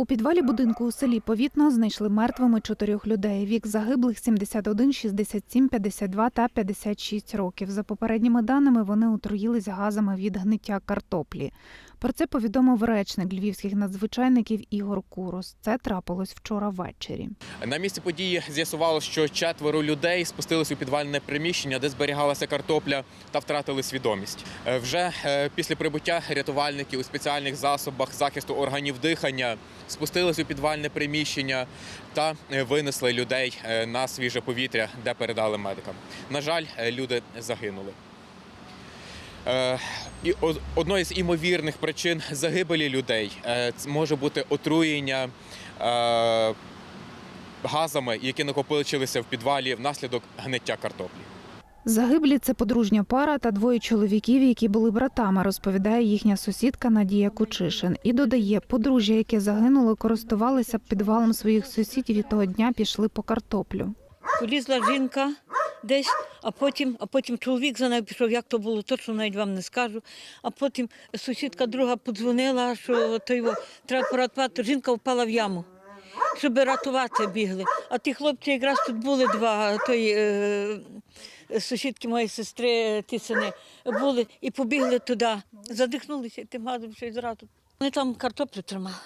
У підвалі будинку у селі Повітно знайшли мертвими чотирьох людей. Вік загиблих 71, 67, 52 та 56 років. За попередніми даними, вони отруїлись газами від гниття картоплі. Про це повідомив речник львівських надзвичайників Ігор Курус. Це трапилось вчора ввечері. На місці події з'ясувалося, що четверо людей спустились у підвальне приміщення, де зберігалася картопля, та втратили свідомість. Е, Вже е, після прибуття рятувальників у спеціальних засобах захисту органів дихання спустились у підвальне приміщення та е, винесли людей е, на свіже повітря, де передали медикам. На жаль, е, люди загинули. І одною з імовірних причин загибелі людей може бути отруєння газами, які накопичилися в підвалі внаслідок гниття картоплі. Загиблі це подружня пара та двоє чоловіків, які були братами, розповідає їхня сусідка Надія Кучишин. І додає, подружжя, яке загинуло, користувалися підвалом своїх сусідів і того дня пішли по картоплю. Полізла жінка десь, а потім, а потім чоловік за нею пішов. Як то було, точно навіть вам не скажу. А потім сусідка друга подзвонила, що то його треба порятувати. Жінка впала в яму, щоб рятувати бігли. А ті хлопці якраз тут були два, тої е, сусідки моєї сестри, Тисини були і побігли туди. Задихнулися тим газом, що й зразу. Вони там картоплю тримали.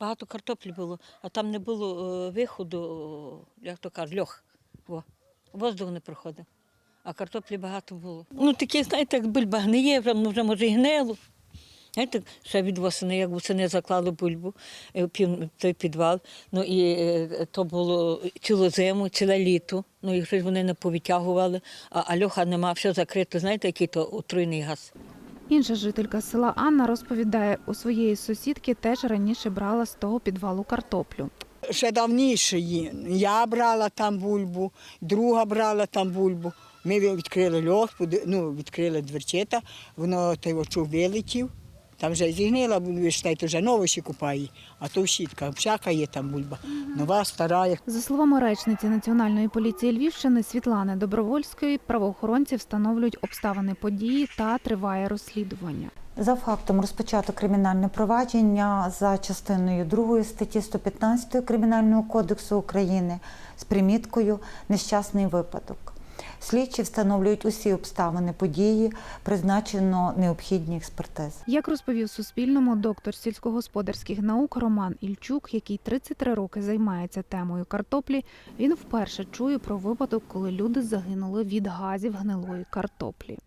Багато картоплі було, а там не було е, виходу, як то кажуть, льох. Во. Воздух не проходив. А картоплі багато було. Ну, такі, знаєте, як бульба гниє, ну, вже може і гнило. Знаєте, ще від восени, як восени заклали бульбу, е, той підвал. Ну і е, то було цілу зиму, ціле літо. Ну і щось вони не повитягували, а, а льоха нема, все закрито. Знаєте, який то отруйний газ. Інша жителька села Анна розповідає, у своєї сусідки теж раніше брала з того підвалу картоплю. ще давніше. Я брала там бульбу, друга брала там бульбу. Ми відкрили льох, ну, відкрили дверцята, воно той очув вилетів. Там вже зігнила, ви ж знаєте, вже нову ще купає, а то щітка, всяка є там бульба. Нова, стара, За словами речниці Національної поліції Львівщини Світлани Добровольської, правоохоронці встановлюють обставини події та триває розслідування. За фактом розпочато кримінальне провадження за частиною 2 статті 115 Кримінального кодексу України з приміткою Нещасний випадок. Слідчі встановлюють усі обставини події, призначено необхідні експертизи. Як розповів Суспільному доктор сільськогосподарських наук Роман Ільчук, який 33 роки займається темою картоплі, він вперше чує про випадок, коли люди загинули від газів гнилої картоплі.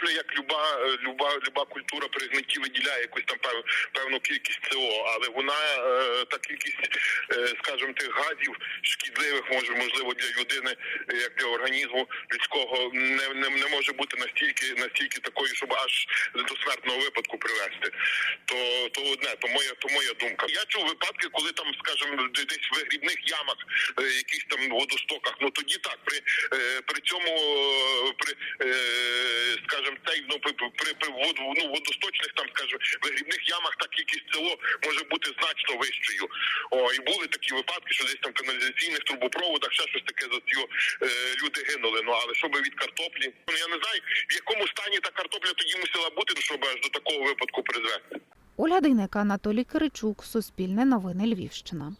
Картопля, як люба, е, люба, люба культура при гнитті виділяє якусь там пев, певну кількість СО, але вона е, та кількість, е, скажімо, тих газів шкідливих може можливо для людини, е, як для організму людського, не, не, не може бути настільки настільки такою, щоб аж до смертного випадку привести. То то одне, то моя то моя думка. Я чув випадки, коли там, скажімо, десь в вигрібних ямах, е, якісь там водостоках. Ну тоді так, при е, при цьому е, при е, при, при, воду, ну, водосточних там, скажімо, вигрібних ямах та кількість село може бути значно вищою. О, і були такі випадки, що десь там каналізаційних трубопроводах ще щось таке за цього е, люди гинули. Ну але щоб від картоплі, ну я не знаю, в якому стані та картопля тоді мусила бути, щоб аж до такого випадку призвести. Ольга Дейнека, Анатолій Киричук, Суспільне новини Львівщина.